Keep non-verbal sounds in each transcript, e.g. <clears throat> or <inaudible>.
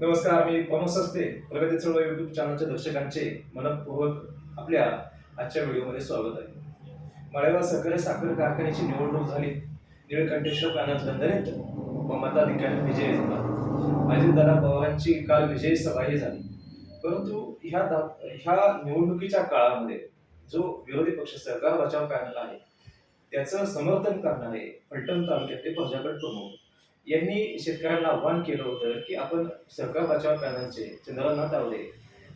नमस्कार मी प्रमोद सस्ते प्रगती चळवळ युट्यूब चॅनलच्या दर्शकांचे मनपूर्वक आपल्या आजच्या व्हिडिओमध्ये स्वागत आहे. माळेगाव सहकारी साखर कारखान्याची निवडणूक झाली. निळकंठेश्वर कानात दंदरीत व मताधिकारी विजय झाला. अजितदादा पवारांची काल विजयी सभाही झाली. परंतु ह्या दा ह्या निवडणुकीच्या काळामध्ये जो विरोधी पक्ष सरकार बचाव पॅनल आहे त्याचं समर्थन करणारे फलटण तालुक्यातले प्रजागड प्रमुख यांनी शेतकऱ्यांना आव्हान केलं होतं की आपण सरकार बचाव पॅनलचे चंद्रनाथ तावडे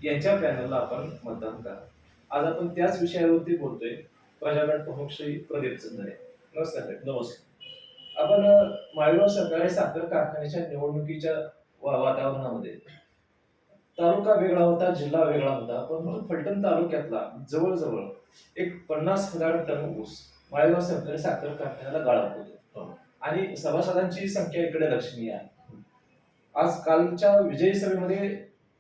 यांच्या पॅनलला आपण मतदान करा. आज आपण त्याच विषयावरती बोलतोय. प्रजागड प्रमुख श्री प्रदीप चंदरे. नमस्कार. नमस्कार. आपण माळेगाव सहकारी साखर कारखान्याच्या निवडणुकीच्या वातावरणामध्ये तालुका वेगळा होता जिल्हा वेगळा होता परंतु फलटण तालुक्यातला जवळजवळ एक पन्नास हजार टन ऊस माळेगाव सहकारी साखर कारखान्याला गाळप होतो. हो. आणि सभासदांची संख्या इकडे लक्षणीय आहे आज कालच्या विजयी सभेमध्ये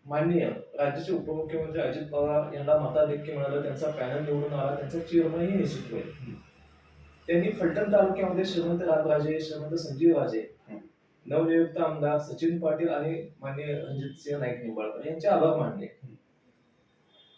माननीय राज्याचे उपमुख्यमंत्री अजित पवार यांना मताधिक्य मिळालं त्यांचा पॅनल निवडून आला त्यांचा चेअरमनही निश्चित होईल त्यांनी फलटण तालुक्यामध्ये श्रीमंत रामराजे श्रीमंत संजीव राजे. नवनियुक्त आमदार सचिन पाटील आणि माननीय रणजितसिंह नाईक निंबाळकर यांचे आभार मानले.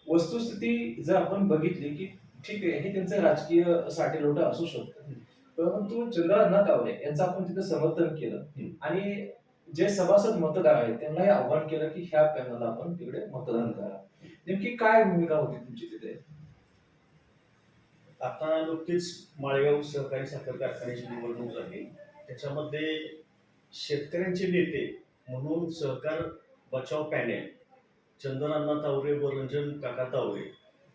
वस्तुस्थिती जर आपण बघितली की ठीक आहे हे त्यांचं राजकीय साठेलोट असू शकतं. परंतु चंद्रनाथ तावडे यांचं आपण तिथं समर्थन केलं. आणि जे सभासद मतदार आहेत त्यांना हे आव्हान केलं की ह्या पॅनलला आपण तिकडे मतदान करा. नेमकी काय भूमिका होती तुमची तिथे? आता नुकतीच माळेगाव सहकारी साखर कारखान्याची निवडणूक झाली. त्याच्यामध्ये शेतकऱ्यांचे नेते म्हणून सहकार बचाव पॅनेल चंदनांना तावरे व रंजन काका तावरे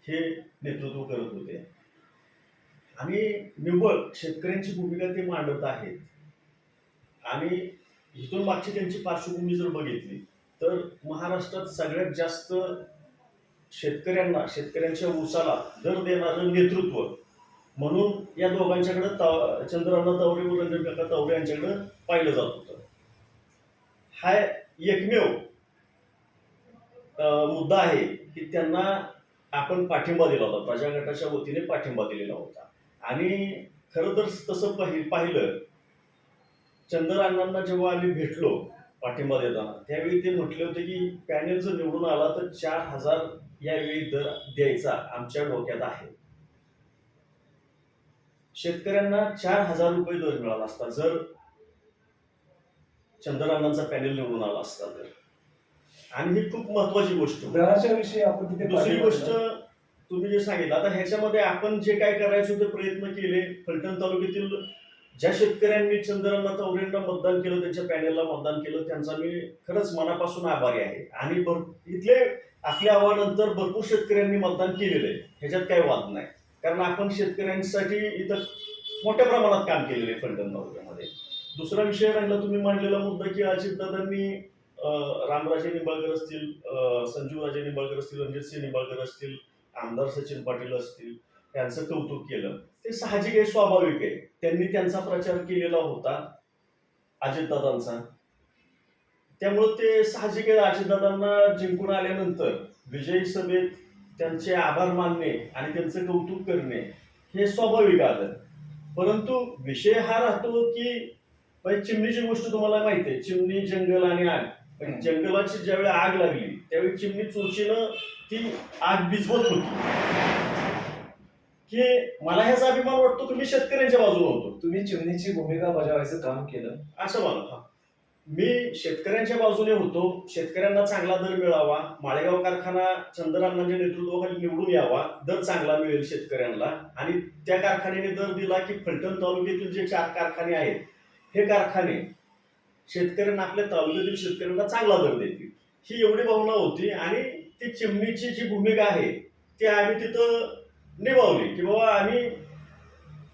हे नेतृत्व करत होते. आणि निव्वळ शेतकऱ्यांची भूमिका ते मांडत आहेत. आणि इथून मागची त्यांची पार्श्वभूमी जर बघितली तर महाराष्ट्रात सगळ्यात जास्त शेतकऱ्यांना शेतकऱ्यांच्या ऊसाला दर देणारं नेतृत्व. म्हणून या दोघांच्याकडे ताव चंद्रांना तावरे व रंजन काका तावरे यांच्याकडे पाहिलं जात होतं. हा एकमेव मुद्दा आहे की त्यांना आपण पाठिंबा दिला होता. प्रजा गटाच्या वतीने पाठिंबा दिलेला होता. आणि खरं तर तसं पाहि पाहिलं चंदर अण्णांना जेव्हा आम्ही भेटलो पाठिंबा देताना त्यावेळी ते म्हटले होते की पॅनेल जर निवडून आला तर चार हजार यावेळी दर द्यायचा आमच्या डोक्यात आहे शेतकऱ्यांना चार हजार रुपये दर मिळाला असता जर चंद्रअण्णांचा पॅनेल निवडून आला असता तर आणि ही खूप महत्वाची गोष्ट. दराच्या विषयी आपण दुसरी गोष्ट. तुम्ही जे सांगितलं आता ह्याच्यामध्ये आपण जे काय करायचं ते प्रयत्न केले. फलटण तालुक्यातील ज्या शेतकऱ्यांनी चंद्रांना तावरेंना मतदान केलं त्यांच्या पॅनेलला मतदान केलं त्यांचा मी खरंच मनापासून आभारी आहे. आणि भर इथले आपल्या आव्हानंतर भरपूर शेतकऱ्यांनी मतदान केलेलं आहे. ह्याच्यात काही वाद नाही. कारण आपण शेतकऱ्यांसाठी इथं मोठ्या प्रमाणात काम केलेलं आहे फलटण तालुक्यामध्ये. दुसरा विषय राहिला तुम्ही मांडलेला मुद्दा की अजितदादांनी रामराजे निंबाळकर असतील संजीवराजे निंबाळकर असतील रणजितसिंह निंबाळकर असतील आमदार सचिन पाटील असतील त्यांचं कौतुक केलं. ते साहजिक आहे स्वाभाविक आहे. त्यांनी त्यांचा प्रचार केलेला होता अजितदादांचा. त्यामुळं ते साहजिक आहे अजितदादांना जिंकून आल्यानंतर विजयी सभेत त्यांचे आभार मानणे आणि त्यांचं कौतुक करणे हे स्वाभाविक आलं. परंतु विषय हा राहतो की चिमणीची गोष्ट तुम्हाला माहिती आहे चिमणी जंगल आणि आग. पण जंगलाची ज्यावेळी आग लागली त्यावेळी चिमणी चोचीनं ती आग भिजवत होती. की मला ह्याचा अभिमान वाटतो मी शेतकऱ्यांच्या बाजूने होतो. तुम्ही चिमणीची भूमिका बजावायचं काम केलं. असं मला मी शेतकऱ्यांच्या बाजूने होतो. शेतकऱ्यांना चांगला दर मिळावा. माळेगाव कारखाना चंद्रांनाच्या नेतृत्वाखाली निवडून यावा. दर चांगला मिळेल शेतकऱ्यांना. आणि त्या कारखान्याने दर दिला की फलटण तालुक्यातील जे चार कारखाने आहेत हे कारखाने शेतकऱ्यांना आपल्या तालुक्यातील शेतकऱ्यांना चांगला दर देतील. ही एवढी भावना होती आणि ती चिमणीची जी भूमिका आहे ती आम्ही तिथं निभावली की बाबा आम्ही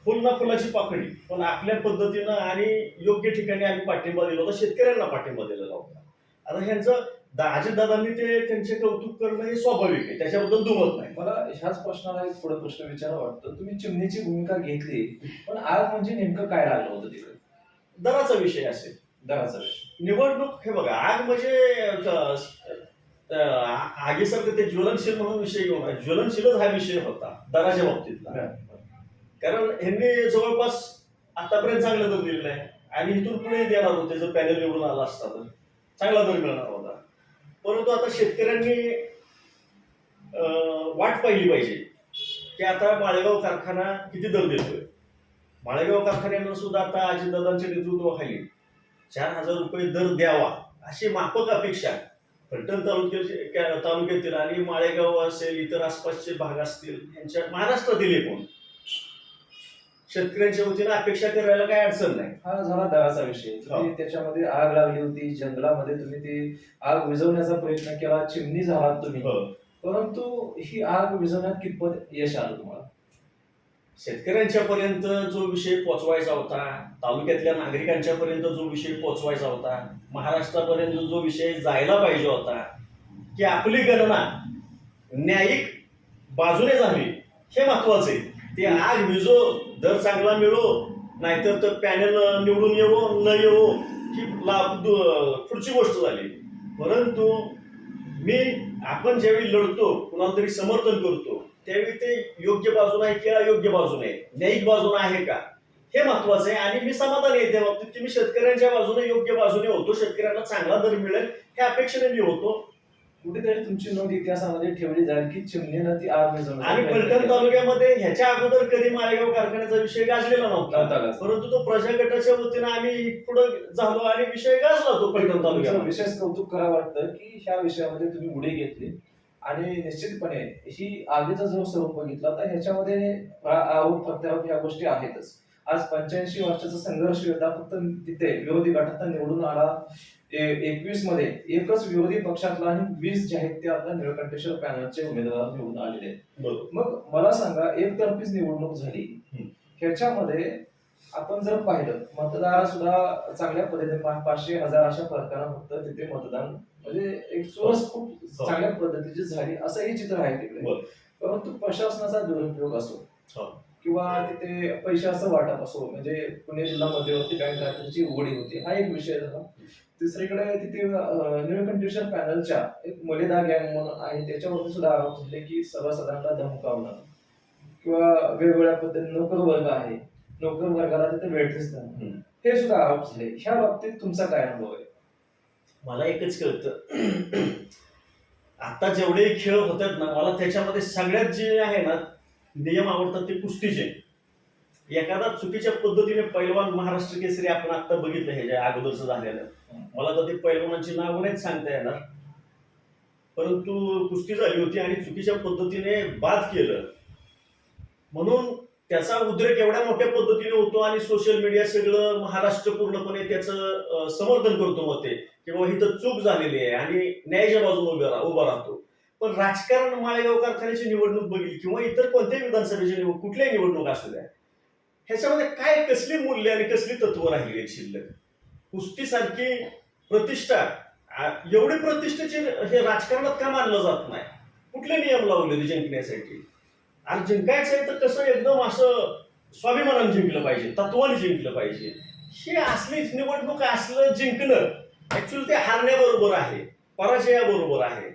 फुल ना फुलाची पाकळी पण आपल्या पद्धतीनं आणि योग्य ठिकाणी आम्ही पाठिंबा दिला होता शेतकऱ्यांना पाठिंबा दिलेला होता. आता ह्यांचं अजितदादांनी ते त्यांचे कौतुक करणं हे स्वाभाविक आहे त्याच्याबद्दल दुमत नाही. मला ह्याच प्रश्नाला एक पुढे प्रश्न विचारा वाटतं. तुम्ही चिमणीची भूमिका घेतली पण आग म्हणजे नेमकं काय लागलं होतं तिकडे? दराचा विषय असेल. दराचा विषय. निवडणूक हे बघा आग म्हणजे अ, आगीसारखं ते ज्वलनशील म्हणून विषय. ज्वलनशीलच हा विषय होता दराच्या बाबतीतला. कारण ह्यांनी जवळपास आतापर्यंत चांगला दर दिलेला आहे आणि इथून पुढे देणार होते जर पॅनल निवडून आला असता तर. चांगला दर मिळणार होता. परंतु आता शेतकऱ्यांनी वाट पाहिली पाहिजे की आता माळेगाव कारखाना किती दर देतोय. माळेगाव कारखान्यानं सुद्धा आता अजितदादांच्या नेतृत्वाखाली चार हजार रुपये दर द्यावा अशी माफक अपेक्षा फलटण तालुक्याचे तालुक्यातील आणि माळेगाव असेल इतर आसपासचे भाग असतील यांच्या महाराष्ट्रातील एकूण शेतकऱ्यांच्या वतीनं अपेक्षा करायला काही अडचण नाही. हा झाला दराचा विषय. तुम्ही हो. त्याच्यामध्ये आग लागली होती जंगलामध्ये तुम्ही ती आग विझवण्याचा प्रयत्न केला चिमणी झालात तुम्ही. परंतु ही आग विझवण्यात कितपत यश आलं तुम्हाला? शेतकऱ्यांच्या पर्यंत जो विषय पोचवायचा होता तालुक्यातल्या नागरिकांच्या पर्यंत जो विषय पोचवायचा होता महाराष्ट्रापर्यंत जो विषय जायला पाहिजे होता की आपली गणना न्यायिक बाजूने झाली हे महत्त्वाचे आहे. ते आग विजो दर चांगला मिळो नाहीतर तर पॅनल निवडून येवो न येवो ही लाभ पुढची गोष्ट झाली. परंतु मी आपण ज्यावेळी लढतो कुणाला तरी समर्थन करतो त्यावेळी ते योग्य बाजूने आहे की अयोग्य बाजूने आहे? न्यायिक बाजूने आहे का? हे महत्वाचं आहे. आणि मी समाधानी आहे त्या बाबतीत की मी शेतकऱ्यांच्या बाजूने योग्य बाजूने होतो. शेतकऱ्यांना चांगला दर मिळेल ह्या अपेक्षेने मी होतो. कुठेतरी तुमची नोंद इतिहासामध्ये ठेवली जाईल की चिमणीनं ती आग आणि केला. तालुक्यामध्ये ह्याच्या अगोदर कधी मालेगाव कारखान्याचा विषय गाजलेला नव्हता. परंतु तो प्रजा गटाच्या वतीनं आम्ही पुढे झालो आणि विषय गाजला तो तुमचं तालुक्यात विशेष कौतुक करा वाटतं की ह्या विषयामध्ये तुम्ही उडी घेतली. आणि निश्चितपणे ही आगीचा जो स्वरूप बघितला तर ह्याच्यामध्ये आरोप प्रत्यारोप ह्या गोष्टी आहेतच. आज पंच्याऐंशी वर्षाचा संघर्ष होता फक्त तिथे विरोधी गटात निवडून आला. एकवीसमध्ये एकच विरोधी पक्षातला आणि वीस जे आहेत ते आता निळकंठेश्वर पॅनलचे उमेदवार निवडून आलेले मग मला सांगा एकतर्फीच निवडणूक झाली. ह्याच्यामध्ये आपण जर पाहिलं मतदार सुद्धा चांगल्या पद्धतीने पाचशे हजार अशा फरकानं फक्त तिथे मतदान म्हणजे एक चोरस खूप हो. चांगल्या पद्धतीची झाली असंही चित्र आहे तिकडे बरं. परंतु प्रशासनाचा दुरुपयोग असो हो. किंवा तिथे पैशाचं वाटप असो म्हणजे पुणे जिल्हा मध्यवर्ती बँक खात्याची उघडी होती हा एक विषय झाला तिसरीकडे तिथे निळकंठेश्वर पॅनलच्या एक मलिदा गँग म्हणून आहे त्याच्यावरती सुद्धा आरोप झाले की सर्वसाधारणला धमकावणं किंवा वेगवेगळ्या पद्धतीने नोकर वर्ग आहे नोकर वर्गाला तिथे भेटतेच नाही. हम्म. हे सुद्धा आरोप झाले. ह्या बाबतीत तुमचा काय अनुभव आहे? मला एकच कळतं. आता जेवढे खेळ होतात ना मला त्याच्यामध्ये सगळ्यात जे आहे ना नियम आवडतात ते कुस्तीचे. एखादा चुकीच्या पद्धतीने पैलवान महाराष्ट्र केसरी आपण आता बघितलं ह्याच्या अगोदरचं झालेलं. मला तर ते पैलवानांची नावं नाहीत सांगता येणार. परंतु कुस्ती झाली होती आणि चुकीच्या पद्धतीने बाद केलं. म्हणून त्याचा उद्रेक एवढ्या मोठ्या पद्धतीने होतो आणि सोशल मीडिया सगळं महाराष्ट्र पूर्णपणे त्याचं समर्थन करतो मग ते किंवा इथं चूक झालेली आहे आणि न्यायाच्या बाजूने उभा उभा राहतो. पण राजकारण माळेगाव कारखान्याची निवडणूक बघितली किंवा इतर कोणत्याही विधानसभेची निवडणूक कुठल्याही निवडणूक असू द्या ह्याच्यामध्ये काय कसली मूल्य आणि कसली तत्व राहिली आहेत शिल्लक? कुस्तीसारखी प्रतिष्ठा एवढी प्रतिष्ठेची हे राजकारणात का मानलं जात नाही? कुठले नियम लावलेले जिंकण्यासाठी? आणि जिंकायचं आहे तर कसं एकदम असं स्वाभिमानाने जिंकलं पाहिजे तत्वाने जिंकलं पाहिजे. हे असली निवडणूक असलं जिंकणं ऍक्च्युअली ते हारण्याबरोबर आहे पराजयाबरोबर आहे.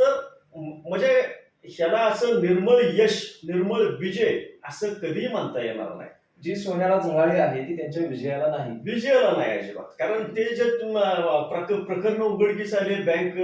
तर म्हणजे ह्याला असं निर्मळ यश निर्मळ विजय असं कधीही म्हणता येणार नाही. जी सोन्याला झळाळी आहे ती त्यांच्या विजयाला नाही. विजयाला नाही अजिबात. कारण ते जे प्रकरण उघडकीस आले बँक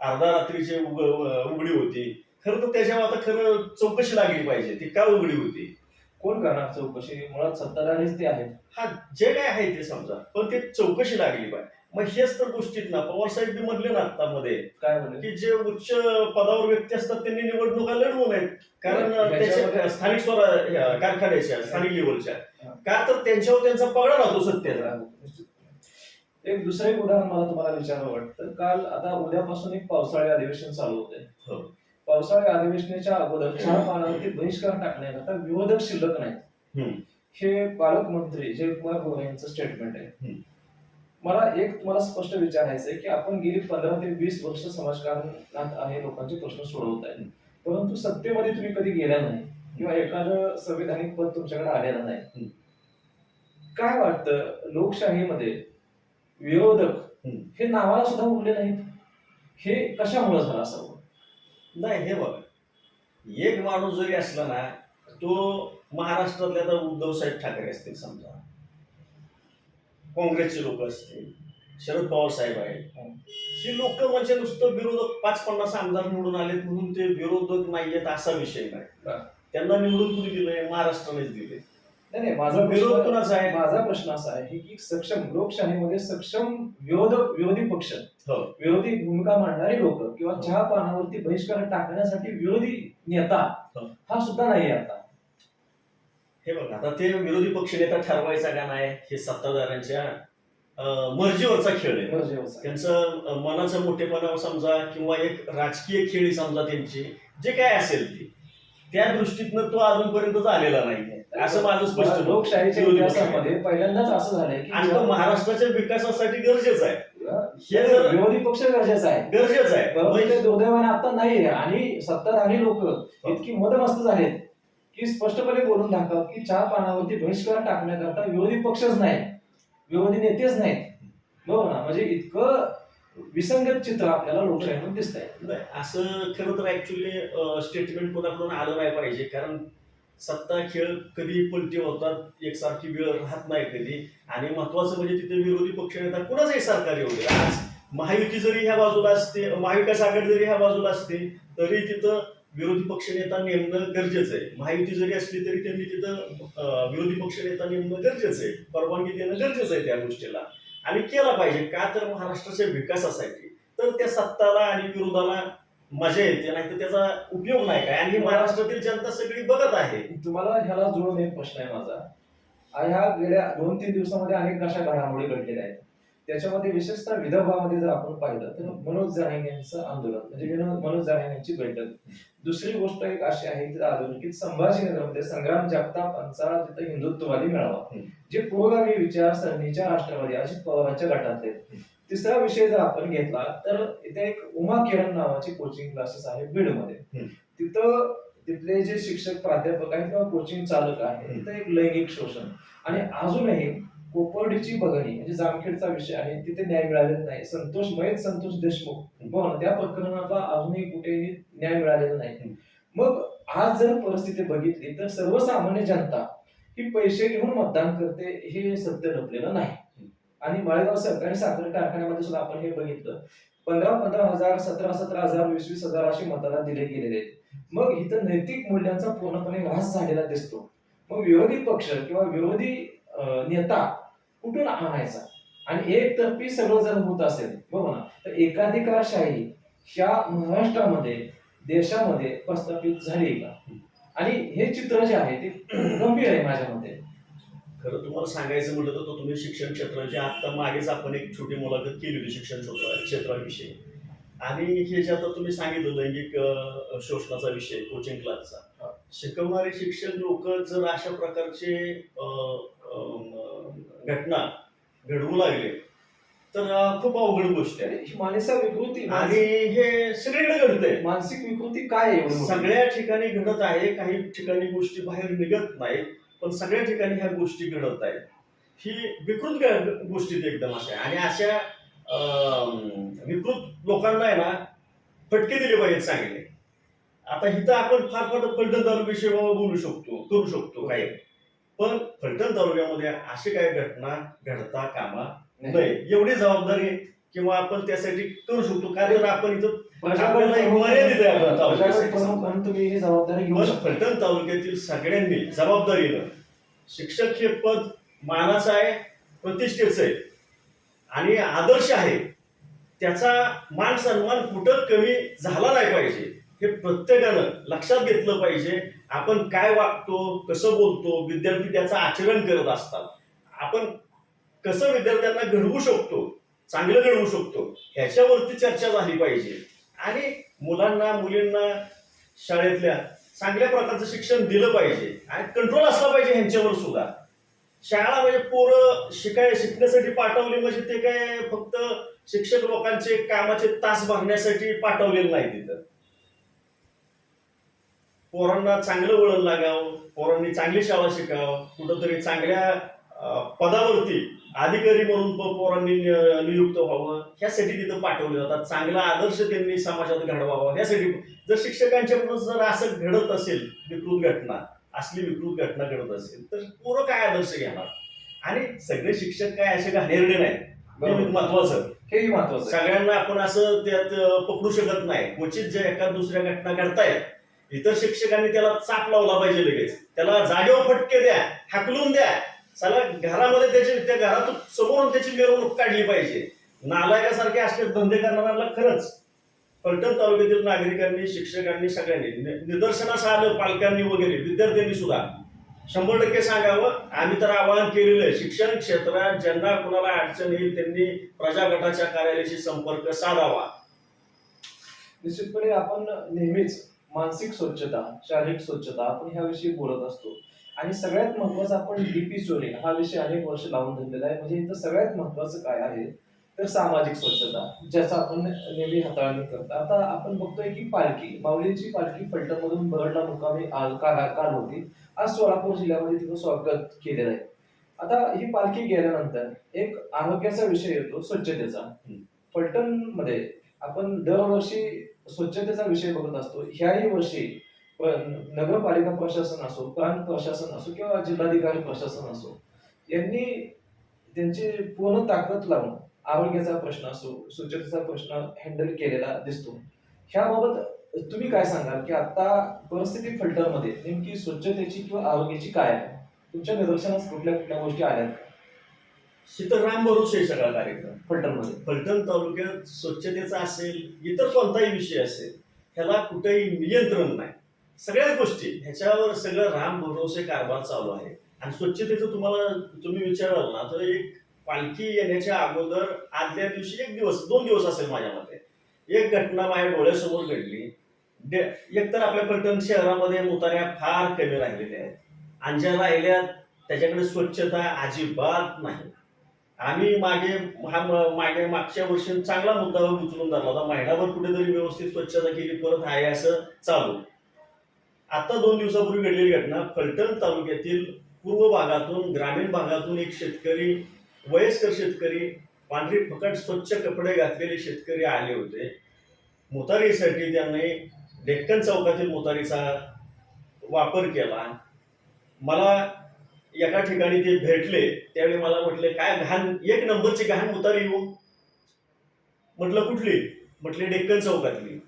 अर्धा रात्रीची उघ- उघडी होती. खरं तर त्याच्यावर आता खरं चौकशी लागली पाहिजे. ती का उघडी होती? कोण करणार चौकशी? मुळात सत्ताधारीच ते आहेत. हा जे काय आहे ते समजा. पण ते चौकशी लागली पाहिजे. मग हेच तर गोष्टीत ना पवार साहेब बी म्हणले ना आत्तामध्ये काय म्हणले? की जे उच्च पदावर व्यक्ती असतात त्यांनी निवडणुका लढवू नयेत. कारण त्याच्या स्थानिक स्वर ह्या कारखान्याच्या स्थानिक लेवलच्या हा. का तर त्यांच्यावर त्यांचा पगडा राहतो सत्तेचा. एक दुसरं एक उदाहरण मला तुम्हाला विचारावं वाटतं. काल आता उद्यापासून एक पावसाळी अधिवेशन चालू होते हो. पावसाळी अधिवेशनाच्या अगोदर चार पानावरती बहिष्कार टाकण्याकरता विरोधक शिल्लक नाहीत. हे पालकमंत्री जयकुमार गोरे यांचं स्टेटमेंट आहे. मला एक तुम्हाला स्पष्ट विचारायचं आहे की आपण गेली पंधरा ते वीस वर्ष समाजकारणात आहे लोकांचे प्रश्न सोडवत आहे परंतु सत्तेमध्ये तुम्ही कधी गेल्या नाही किंवा एखादं संविधानिक पद तुमच्याकडे आलेलं नाही. काय वाटतं लोकशाहीमध्ये विरोधक. हे नावाला सुद्धा उरले नाहीत हे कशामुळे झालं असावं नाही हे बघा. एक माणूस जरी असला ना तो महाराष्ट्रातले आता उद्धव साहेब ठाकरे असतील समजा. काँग्रेसचे लोक असतील शरद पवार साहेब आहे हं. ही लोक म्हणजे नुसतं विरोधक पाच पन्नास आमदार निवडून आलेत म्हणून ते विरोधक नाहीयेत असा विषय नाही. त्यांना निवडून कुणी दिलंय? महाराष्ट्रानेच दिले नाही नाही माझा विरोध कुणाचा आहे. माझा प्रश्न असा आहे की सक्षम लोकशाहीमध्ये सक्षम विरोध विरोधी पक्ष हो. विरोधी भूमिका मांडणारी लोक किंवा चहा पानावरती बहिष्कार टाकण्यासाठी विरोधी नेता हो. हा सुद्धा नाही आता. हे बघा आता ते विरोधी पक्षनेता ठरवायचा का नाही हे सत्ताधाऱ्यांच्या मर्जीवरचा खेळ आहे. त्यांचं मनाचं मोठेपणा समजा किंवा एक राजकीय खेळी समजा त्यांची जे काय असेल ते. त्या दृष्टीतनं तो अजूनपर्यंत आलेला नाहीये. असं माझं स्पष्ट. लोकशाहीच्या इतिहासामध्ये पहिल्यांदाच असं झालंय की आणि तो महाराष्ट्राच्या विकासासाठी गरजेचं आहे. हे जर- विरोधी पक्ष गरजेचा आहे. गरजेचं आहे. परंतु म्हणजे ते दुर्दैवाने आता नाही आणि सत्ताधारी लोक इतकी मदमस्त झालेत की स्पष्टपणे बोलून दाखव की चहा पानावरती बहिष्कार टाकण्याकरता विरोधी पक्षच नाही. विरोधी नेतेच नाहीत. बरोबर ना? म्हणजे इतकं विसंगत चित्र आपल्याला लोकशाहीमध्ये दिसत आहे असं खरं तर ऍक्च्युली स्टेटमेंट कोणाकडून आलं नाही पाहिजे. कारण सत्ता खेळ कधी पलटी होतात एकसारखी वेळ राहत नाही कधी. आणि महत्वाचं म्हणजे तिथे विरोधी पक्षनेता कुणाचंही सरकार येऊ दे आज महायुती जरी ह्या बाजूला असते महाविकास आघाडी जरी ह्या बाजूला असते तरी तिथं विरोधी पक्षनेता नेमणं गरजेचं आहे. महायुती जरी असली तरी त्यांनी तिथं विरोधी विरोधी पक्षनेता नेमणं गरजेचं आहे. परवानगी देणं गरजेचं आहे त्या गोष्टीला. आणि केला पाहिजे. का तर महाराष्ट्राच्या विकासासाठी तर त्या सत्ताला आणि विरोधाला मजा येते नाही तर त्याचा उपयोग नाही काय. आणि महाराष्ट्रातील जनता सगळी बघत आहे. तुम्हाला ह्याला जुळून एक प्रश्न आहे माझा. ह्या गेल्या दोन तीन दिवसामध्ये अनेक अशा घडामोडी घडलेल्या आहेत. त्याच्यामध्ये विशेषतः विदर्भामध्ये जर आपण पाहिलं तर मनोज जाणे यांचं आंदोलन म्हणजे मनोज जाणे यांची बैठक दुसरी गोष्ट एक अशी आहे की आधुनिक संभाजीनगरमध्ये संग्राम जगतापांचा तिथं हिंदुत्ववादी मेळावा. जे पुरोगामी विचारसरणीच्या राष्ट्रवादी अजित पवारांच्या गटातले आहेत. तिसरा विषय जर आपण घेतला तर इथे एक उमा किरण नावाची कोचिंग क्लासेस आहे बीडमध्ये. तिथं तिथले जे शिक्षक प्राध्यापक आहेत किंवा कोचिंग चालक आहेत. तिथं एक लैंगिक शोषण आणि अजूनही कोपर्डीची बघणी म्हणजे जामखेडचा विषय आहे तिथे न्याय मिळालेला नाही. संतोष मयत संतोष देशमुख. बघा त्या प्रकरणाला अजूनही कुठेही न्याय मिळालेला नाही. मग आज जर परिस्थिती बघितली तर सर्वसामान्य जनता ही पैसे घेऊन मतदान करते हे सत्य लपलेलं नाही. आणि माळेगाव सहकारी साखर कारखान्यामध्ये सुद्धा आपण हे बघितलं. पंधरा पंधरा हजार सतरा सतरा हजार वीस वीस हजार असे मताला दिले गेलेले आहेत. मग इथं नैतिक मूल्यांचा पूर्णपणे ऱ्हास झालेला दिसतो. मग विरोधी पक्ष किंवा विरोधी नेता कुठून आणायचा? आणि एकतर्फी सगळं जर होत असेल बघा ना तर एकाधिकारशाही ह्या महाराष्ट्रामध्ये देशामध्ये प्रस्थापित झाली का? आणि हे चित्र जे आहे ते <clears throat> गंभीर आहे माझ्या मते खरं तुम्हाला सांगायचं म्हटलं तर तुम्ही शिक्षण क्षेत्राची आता मागेच आपण एक छोटी मुलाखत केली होती शिक्षण क्षेत्र क्षेत्राविषयी. आणि हे जे आता तुम्ही सांगितलं लैंगिक शोषणाचा विषय कोचिंग क्लासचा शिकवणारे शिक्षक लोक जर अशा प्रकारचे घटना घडवू लागले. तर खूप अवघड गोष्ट आहे. ही मानसिक विकृती आणि हे सगळीकडे घडतंय. मानसिक विकृती काय आहे? सगळ्या ठिकाणी घडत आहे काही ठिकाणी गोष्टी बाहेर निघत नाहीत पण सगळ्या ठिकाणी ह्या गोष्टी घडत आहेत. ही विकृत ग- गोष्टीत एकदम अशा आहे. आणि अशा अं, विकृत लोकांना आहे ना फटके दिले पाहिजेत चांगले. आता इथं आपण फार फार फलटण तालुक्याविषयी बाबा बोलू शकतो करू शकतो काही. पण फलटण तालुक्यामध्ये अशी काही घटना घडता कामा नाही. एवढी जबाबदारी किंवा आपण त्यासाठी करू शकतो कारण आपण इथं जबाबदारी फलटण तालुक्यातील सगळ्यांनी जबाबदारीनं शिक्षक हे पद मानाचं आहे प्रतिष्ठेचं आहे आणि आदर्श आहे. त्याचा मान सन्मान कुठं कमी झाला नाही पाहिजे हे प्रत्येकानं लक्षात घेतलं पाहिजे. आपण काय वागतो कसं बोलतो विद्यार्थी त्याचं आचरण करत असतात. आपण कसं विद्यार्थ्यांना घडवू शकतो चांगलं घडवू शकतो ह्याच्यावरती चर्चा झाली पाहिजे. आणि मुलांना मुलींना शाळेतल्या चांगल्या प्रकारचं शिक्षण दिलं पाहिजे. आणि कंट्रोल असला पाहिजे ह्यांच्यावर सुद्धा. शाळा म्हणजे पोरं शिकाय शिकण्यासाठी पाठवली म्हणजे ते काय फक्त शिक्षक लोकांचे कामाचे तास भरण्यासाठी पाठवलेलं नाही तिथं. पोरांना चांगलं वळण लागावं पोरांनी चांगली शाळा शिकावं कुठंतरी चांगल्या पदावरती अधिकारी म्हणून पोरांनी नियुक्त व्हावं ह्यासाठी तिथं पाठवले जातात चांगला आदर्श त्यांनी समाजात घडवावा. ह्यासाठी जर शिक्षकांच्याकडून जर असं घडत असेल विकृत घटना असली विकृत घटना घडत असेल तर पोरं काय आदर्श घेणार? आणि सगळे शिक्षक काय असे घाणेरडे नाहीत. हे बरोबर. महत्वाचं. हेही महत्वाचं. सगळ्यांना आपण असं त्यात पकडू शकत नाही. क्वचित जे एका दुसऱ्या घटना घडतायत इतर शिक्षकांनी त्याला चाप लावला पाहिजे लगेच. त्याला जागेवर फटके द्या हाकलून द्या. चला घरामध्ये त्याची त्या घरातून समोरून त्याची मिरवणूक काढली पाहिजे. नालायकासारखे असले धंदे करणाऱ्यांना खरंच फलटण तालुक्यातील नागरिकांनी शिक्षकांनी सगळ्यांनी निदर्शनास आलं पालकांनी वगैरे विद्यार्थ्यांनी सुद्धा. शंभर टक्के सांगावं आम्ही तर आवाहन केलेलं आहे शिक्षण क्षेत्रात ज्यांना कुणाला अडचण येईल त्यांनी प्रजा गटाच्या कार्यालयाशी संपर्क साधावा. निश्चितपणे आपण नेहमीच मानसिक स्वच्छता शारीरिक स्वच्छता आपण ह्याविषयी बोलत असतो. आणि सगळ्यात महत्त्वाचा आपण डीपी चोरी हा विषय अनेक वर्ष लावून धरलेला आहे. म्हणजे इथं सगळ्यात महत्वाचं काय आहे? तर सामाजिक स्वच्छता ज्याचा आपण नेहमी हाताळणी करतो. आता आपण बघतोय की पालखी माऊलीची पालखी फलटणमधून बरडला मुक्कामी आज काल होती. आज सोलापूर जिल्ह्यामध्ये तिथं स्वागत केलेलं आहे. आता ही पालखी गेल्यानंतर एक आरोग्याचा विषय येतो स्वच्छतेचा. फलटणमध्ये आपण दरवर्षी स्वच्छतेचा विषय बघत असतो. ह्याही वर्षी पण नगरपालिका प्रशासन असो प्रांत प्रशासन असो किंवा जिल्हाधिकारी प्रशासन असो यांनी त्यांची पूर्ण ताकद लावून आरोग्याचा प्रश्न असो स्वच्छतेचा प्रश्न हँडल केलेला दिसतो. ह्याबाबत तुम्ही काय सांगाल? की आता परिस्थिती फिल्टरमध्ये नेमकी स्वच्छतेची किंवा आरोग्याची काय आहे? तुमच्या निदर्शनास कुठल्या कुठल्या गोष्टी आल्यात? शीतल राम भरोसे आहे सगळा कार्यक्रम. फलटणमध्ये. फलटण तालुक्यात स्वच्छतेचा असेल इतर कोणताही विषय असेल ह्याला कुठेही नियंत्रण नाही. सगळ्याच गोष्टी ह्याच्यावर सगळं राम भरोसे कारभार चालू आहे. आणि स्वच्छतेचं तुम्हाला तुम्ही विचाराल ना तर एक पालखी येण्याच्या अगोदर आदल्या दिवशी एक दिवस दोन दिवस असेल माझ्या मते. एक घटना माझ्या डोळ्यासमोर घडली. एकतर आपल्या फलटण शहरामध्ये मुताऱ्या फार कमी राहिलेल्या आहेत. आणि ज्या राहिल्या त्याच्याकडे स्वच्छता अजिबात नाही. आम्ही मागे हा मागे मागच्या वर्षी चांगला मुद्दा उचलून धरला होता. महिनाभर कुठेतरी व्यवस्थित स्वच्छता केली परत आहे असं चालू. आता दोन दिवसापूर्वी घडलेली घटना फलटण तालुक्यातील पूर्व भागातून ग्रामीण भागातून एक शेतकरी वयस्कर शेतकरी पांढरी फकट स्वच्छ कपडे घातलेले शेतकरी आले होते. मोतारीसाठी त्यांनी डेक्कन चौकातील मोतारीचा वापर केला. मला एका ठिकाणी ते भेटले त्यावेळी मला म्हटले काय घाण एक नंबरची घाण मुतारी येऊ. म्हटलं कुठली? म्हटले डेक्कन चौकातली.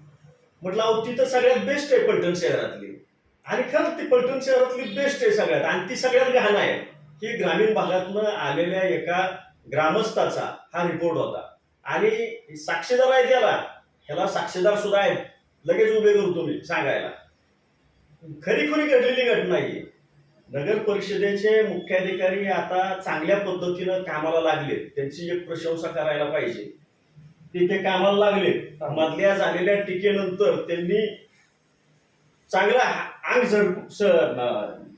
म्हटलं अहो ती तर सगळ्यात बेस्ट आहे पलटण शहरातली. आणि खरंच ती पलटण शहरातली बेस्ट आहे सगळ्यात आणि ती सगळ्यात घाण आहे. ही ग्रामीण भागातनं आलेल्या एका ग्रामस्थाचा हा रिपोर्ट होता. आणि साक्षीदार आहे त्याला. ह्याला साक्षीदार सुद्धा आहेत. लगेच उभे करतो मी सांगायला. खरी खरी घडलेली घटना ही नगर परिषदेचे मुख्याधिकारी आता चांगल्या पद्धतीनं कामाला लागले त्यांची एक प्रशंसा करायला पाहिजे. तिथे कामाला लागले मधल्या झालेल्या टीकेनंतर त्यांनी चांगला अंग झटकून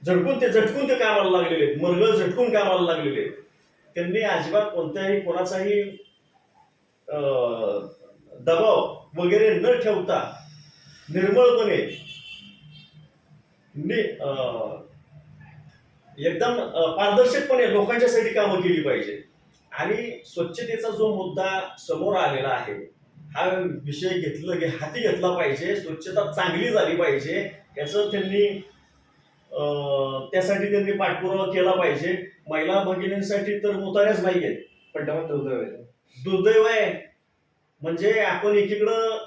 झटकून ते झटकून ते कामाला लागलेले आहेत. मरगळ झटकून कामाला लागलेले त्यांनी अजिबात कोणत्याही कोणाचाही दबाव वगैरे न ठेवता निर्मळपणे एकदम पारदर्शकपणे लोकांच्यासाठी कामं केली पाहिजे. आणि स्वच्छतेचा जो मुद्दा समोर आलेला आहे हा विषय घेतलं गे- हाती घेतला पाहिजे स्वच्छता चांगली झाली पाहिजे याचं त्यांनी त्यासाठी त्यांनी पाठपुरावा केला पाहिजे. महिला भगिनींसाठी तर मुताऱ्याच नाही आहेत फलटणमध्ये दुर्दैव आहे. दुर्दैव आहे. म्हणजे आपण एकीकडं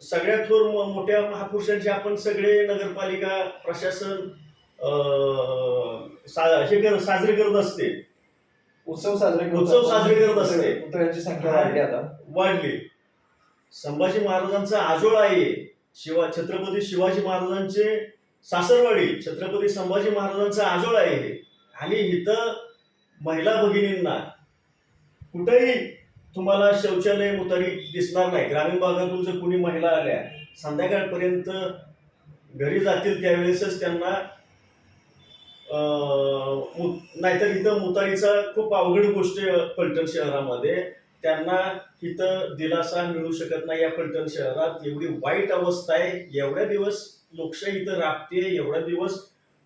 सगळ्यात थोर मोठ्या महापुरुषांची आपण सगळे नगरपालिका प्रशासन सा- हे कर साजरे करत असते उत्सव साजरे करत उत्सव. साजरे करत असते. पुतळ्यांची संख्या वाढली आता वाढली संभाजी महाराजांचा आजोळ आहे शिवा छत्रपती शिवाजी महाराजांचे सासरवाडी छत्रपती संभाजी महाराजांचा आजोळ आहे हे. आणि इथं महिला भगिनींना कुठेही तुम्हाला शौचालय मुतारी दिसणार नाही ग्रामीण भागातून जर कुणी महिला आल्या संध्याकाळपर्यंत घरी जातील त्यावेळेसच त्यांना नाहीतर इथं मुतारीचा खूप अवघड गोष्ट आहे शहरामध्ये. त्यांना इथं दिलासा मिळू शकत नाही या पलटण शहरात. एवढी वाईट अवस्था आहे. एवढ्या दिवस लोकशाही इथं राबते एवढ्या दिवस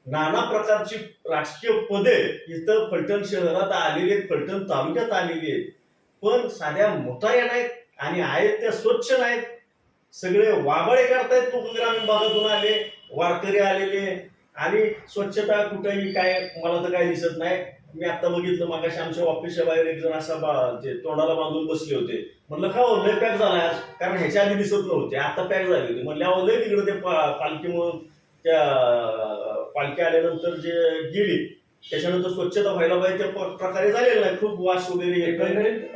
नाना प्रकारची राजकीय पदे इथं फलटण शहरात आलेली आहेत. फलटण तालुक्यात आलेली आहेत. पण साध्या मुताऱ्या नाहीत आणि आहेत त्या स्वच्छ नाहीत. सगळे वाबळे करतायत लोक. ग्रामीण भागातून आले वारकरी आलेले. आणि स्वच्छता कुठेही काय मला तर काय दिसत नाही. मी आता बघितलं मागाशी आमच्या ऑफिसच्या बाहेर एक जण असा तोंडाला बांधून बसले होते. म्हणलं का हो, लय पॅक झाला आज? कारण ह्याच्या आधी दिसत नव्हते आता पॅक झाले होते. म्हणलं अहो लय तिकडे ते पा- पालखीमुळं त्या पालखी आल्यानंतर जे गेली त्याच्यानंतर स्वच्छता व्हायला पाहिजे त्या प्रकारे झालेलं नाही. खूप वास वगैरे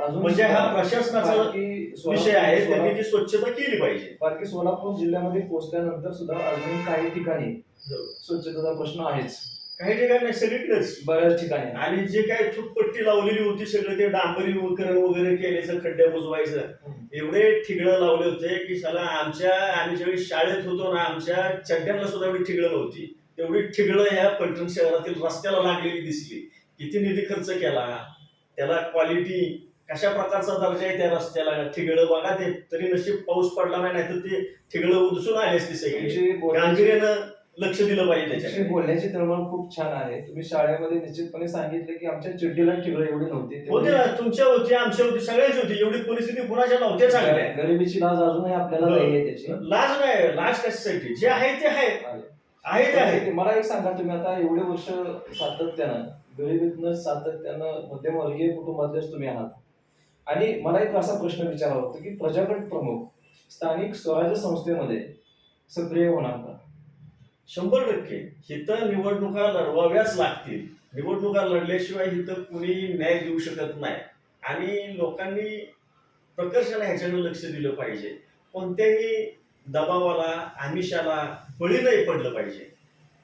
म्हणजे हा प्रशासनाचा पालखी विषय आहे त्यांनी ती स्वच्छता केली पाहिजे. पालखी सोलापूर जिल्ह्यामध्ये पोहोचल्यानंतर सुद्धा अजून काही ठिकाणी. स्वच्छतेचा प्रश्न आहेच. काही ठिकाणी सगळीकडेच. बऱ्याच ठिकाणी. आणि जे काही थुकपट्टी लावलेली होती सगळं ते डांबरीकरण वगैरे केल्याचं खड्डे बुजवायचं एवढे ठिगळं लावले होते की साला आमच्या आम्ही ज्यावेळी शाळेत होतो ना आमच्या चड्ड्यांना सुद्धा एवढी ठिगळं नव्हती. तेवढी ठिगळं ह्या पैठण शहरातील रस्त्याला लागलेली दिसली. किती निधी खर्च केला? त्याला क्वालिटी कशा प्रकारचा दर्जा आहे त्या रस्त्याला? ठिगळं बघा ते तरी नशीब पाऊस पडला नाही नाहीतर ते ठिगळं उदसून आले असते सगळी. गांभीर्यानं लक्ष दिलं पाहिजे तुमची त्याच्याकडे बोलण्याची तळमळ खूप छान आहे. तुम्ही शाळेमध्ये निश्चितपणे सांगितले की आमच्या चिड्डीला ठिगळं एवढी नव्हती. होते ना तुमच्या होती आमच्या होती सगळ्याची होती. एवढी परिस्थिती कुणाच्या नव्हत्या चांगल्या. तेवढी गरिबीची लाज अजूनही आपल्याला हो. नाही आहे त्याची. लाज नाही लाज कशासाठी? जे आहे ते आहे. आहे ते आहे. मला एक सांगा तुम्ही आता एवढे वर्ष सातत्यानं गरिबीतनं सातत्यानं मध्यमवर्गीय कुटुंबातलेच तुम्ही आहात. आणि मला एक असा प्रश्न विचारावा होता की प्रजागट प्रमुख स्थानिक स्वराज्य संस्थेमध्ये सक्रिय होणार का? शंभर टक्के हिथं निवडणुका लढवाव्याच लागतील. निवडणुका लढल्याशिवाय हिथं कुणी न्याय देऊ शकत नाही. आणि लोकांनी प्रकर्षाने ह्याच्याकडे लक्ष दिलं पाहिजे. कोणत्याही दबावाला आमिषाला बळी नाही पडलं पाहिजे.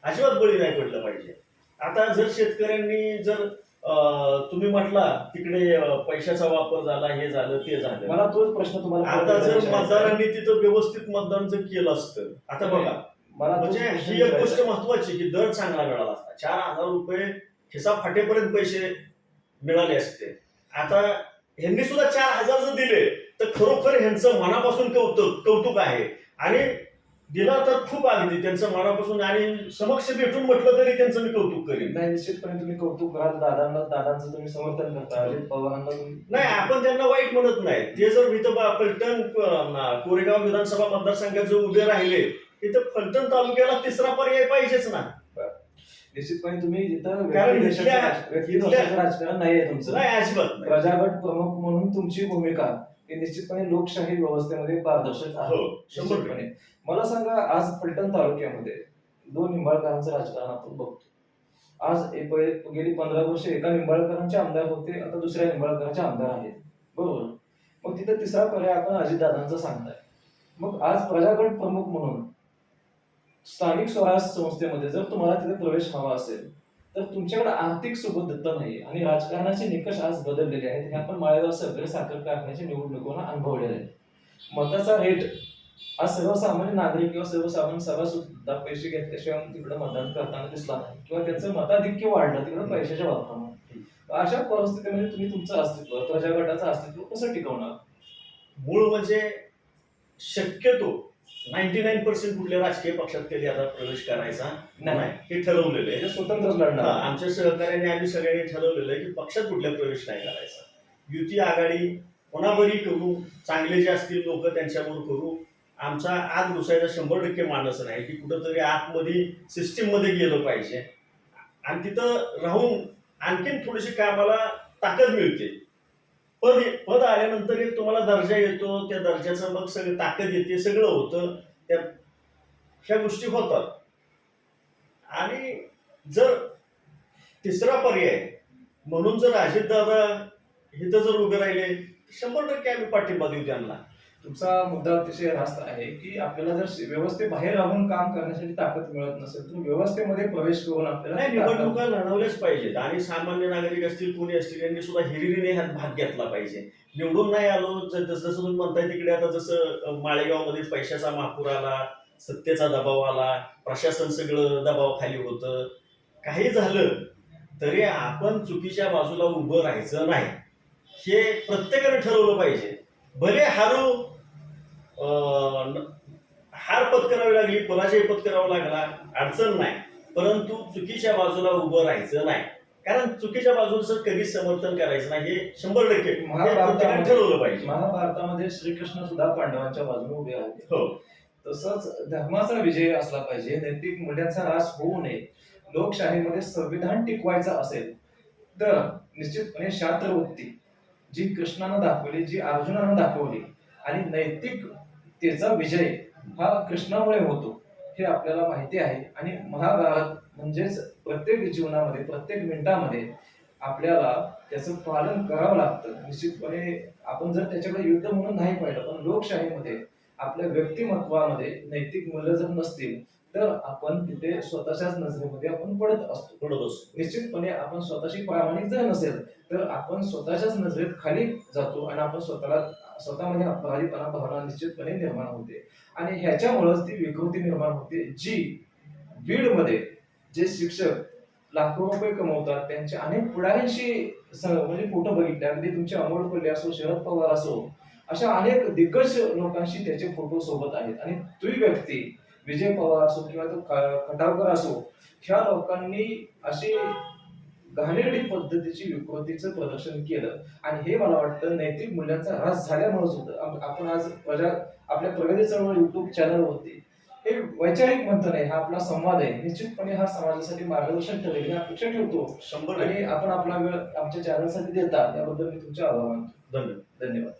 अजिबात बळी नाही पडलं पाहिजे. आता जर शेतकऱ्यांनी जर तुम्ही म्हटला तिकडे पैशाचा वापर झाला हे झालं ते झालं. मला तोच प्रश्न तुम्हाला आता जर. मतदारांनी तिथं व्यवस्थित मतदान जर केलं असतं आता बघा मला म्हणजे ही एक गोष्ट. महत्वाची की दर चांगला मिळाला असता. चार हजार रुपये खिसा फाटेपर्यंत पैसे मिळाले असते. आता ह्यांनी सुद्धा चार हजार जर दिले तर खरोखर ह्यांचं मनापासून कौतुक कौतुक आहे. आणि दिला तर खूप अगदी त्यांचं मनापासून आणि समक्ष भेटून म्हटलं तरी त्यांचं मी कौतुक करीन. नाही निश्चितपणे तुम्ही कौतुक कराल. दादांना दादांचं तुम्ही समर्थन करता. अजित पवारांना नाही आपण त्यांना वाईट म्हणत नाही. ते जर इथं फलटण अं, ना, कोरेगाव विधानसभा मतदारसंघात जर उभे राहिले तिथं फलटण तालुक्याला तिसरा पर्याय पाहिजेच ना. निश्चितपणे तुम्ही कारण इथल्या- इथल्या- राजकारण नाही आहे तुमचं. नाही अजिबात नाही. प्रजागट प्रमुख म्हणून तुमची भूमिका ही निश्चितपणे लोकशाही व्यवस्थेमध्ये पारदर्शक आहे. हो शंभर टक्के. निश्चितपणे. मला सांगा आज फलटण तालुक्यामध्ये दोन निंबाळकरांचं राजकारण आपण बघतो. आज पहिले- गेली पंधरा वर्ष एका निंबाळकरांचे आमदार होते आता दुसऱ्या निंबाळकरांचे आमदार आहेत. बरोबर? मग तिथे तिसरा पर्याय आपण अजितदादांचा सांगताय. मग आज प्रजागट प्रमुख म्हणून स्थानिक स्वराज्य संस्थेमध्ये जर तुम्हाला तिथे प्रवेश हवा असेल तर तुमच्याकडे आर्थिक सुबद्धता नाही आणि राजकारणाचे निकष आज बदललेले आहेत. हे आपण माळेगाव सहकारी साखर कारखान्याच्या निवडणुकांना अनुभवलेले आहे मताचा रेट आज सर्वसामान्य नागरिक किंवा सर्वसामान्य सभा सुद्धा पैसे घेतल्याशिवाय तिकडे मतदान करताना दिसला नाही. किंवा त्यांचं मताधिक्य वाढलं तिकडे पैशाच्या वापरामुळे. अशा परिस्थितीमध्ये तुम्ही तुमचं अस्तित्व प्रजागटाचं अस्तित्व कसं टिकवणार? मूळ म्हणजे शक्यतो नाईन्टी नाईन पर्सेंट कुठल्या राजकीय पक्षात कधी आता प्रवेश करायचा नाही. हे ठरवलेलं आहे. स्वतंत्रच हा, लढणार. आमच्या सहकार्याने आम्ही सगळ्यांनी ठरवलेलं आहे की पक्षात कुठल्या प्रवेश नाही करायचा. युती आघाडी कोणावरही करू चांगले जे असतील लोक त्यांच्यावर करू. आमचा आत घुसायचा शंभर टक्के मानस नाही की कुठंतरी आतमध्ये सिस्टीममध्ये गेलं पाहिजे. आणि तिथं राहून आणखीन थोडीशी कामाला ताकद मिळते. पद पद आल्यानंतर एक तुम्हाला दर्जा येतो त्या दर्जाचं मग सगळं ताकद येते सगळं होतं. त्या ह्या गोष्टी होतात. आणि जर तिसरा पर्याय म्हणून जर अजितदादा इथं जर उभे राहिले शंभर टक्के आम्ही पाठिंबा देऊ त्यांना. तुमचा मुद्दा अतिशय रास्त आहे की आपल्याला जर व्यवस्थे बाहेर राहून काम करण्यासाठी ताकद मिळत नसेल तर व्यवस्थेमध्ये प्रवेश करून आपल्याला निवडणुका लढवल्याच पाहिजेत. आणि सामान्य नागरिक असतील कोणी असतील यांनी सुद्धा हिरिरीने ह्यात भाग घेतला पाहिजे. निवडून नाही आलो जसं तुम्ही म्हणताय तिकडे आता जसं माळेगावमध्ये पैशाचा महापूर आला सत्तेचा दबाव आला प्रशासन सगळं दबावाखाली होतं. काही झालं तरी आपण चुकीच्या बाजूला उभं राहायचं नाही. हे प्रत्येकाने ठरवलं पाहिजे. भले हारू हार पत्करावी लागली पराजय पत्करावा लागला अडचण नाही. परंतु चुकीच्या बाजूला उभं राहायचं नाही. कारण चुकीच्या बाजूचं कधीच समर्थन करायचं नाही हे शंभर टक्के ठरवलं पाहिजे. महाभारतामध्ये श्रीकृष्ण सुद्धा पांडवांच्या बाजूने उभे आहेत. हो. तसंच धर्माचा विजय असला पाहिजे नैतिक मूल्यांचा ऱ्हास होऊ नये. लोकशाहीमध्ये संविधान टिकवायचं असेल तर निश्चितपणे शास्त्र वृत्ती जी कृष्णानं दाखवली जी अर्जुनानं दाखवली आणि नैतिकतेचा विजय हा कृष्णामुळे होतो हे आपल्याला माहिती आहे. आणि महाभारत म्हणजेच प्रत्येक जीवनामध्ये प्रत्येक मिनिटामध्ये आपल्याला त्याचं पालन करावं लागतं. निश्चितपणे आपण जर त्याच्याकडे युद्ध म्हणून नाही पाहिलं पण लोकशाहीमध्ये आपल्या व्यक्तिमत्वामध्ये नैतिक मूल्य जर नसतील तर आपण तिथे स्वतःच्याच नजरेमध्ये आपण पडत असतो. पडत असतो. निश्चितपणे आपण स्वतःशी प्रामाणिक जर नसेल तर आपण स्वतःच्याच नजरेत खाली जातो आणि आपण स्वतःला स्वतःमध्ये अपराधीपणा भावना निश्चितपणे निर्माण होते. आणि ह्याच्यामुळेच ती विकृती निर्माण होते जी बीडमध्ये जे शिक्षक लाखो रुपये कमवतात त्यांच्या अनेक पुढाऱ्यांशी म्हणजे फोटो बघितले अगदी तुमचे अमोल कोल्हे असो शरद पवार असो अशा अनेक दिग्गज लोकांशी त्याचे फोटो सोबत आहेत. आणि ती व्यक्ती विजय पवार असो किंवा तो खटावकर असो ह्या लोकांनी अशी घाणेरडी पद्धतीची विकृतीचं प्रदर्शन केलं. आणि हे मला वाटतं नैतिक मूल्यांचा ह्रास झाल्यामुळेच होतं. आपण आज प्रजा आपल्या प्रगती चळवळ युट्यूब चॅनलवरती हे वैचारिक मंथन आहे हा आपला संवाद आहे. निश्चितपणे हा समाजासाठी मार्गदर्शन ठरेल ही अपेक्षा ठेवतो. शंभर आणि आपण आपला वेळ आमच्या चॅनलसाठी देता. याबद्दल मी तुमचे आभार मानतो. धन्यवाद. धन्यवाद.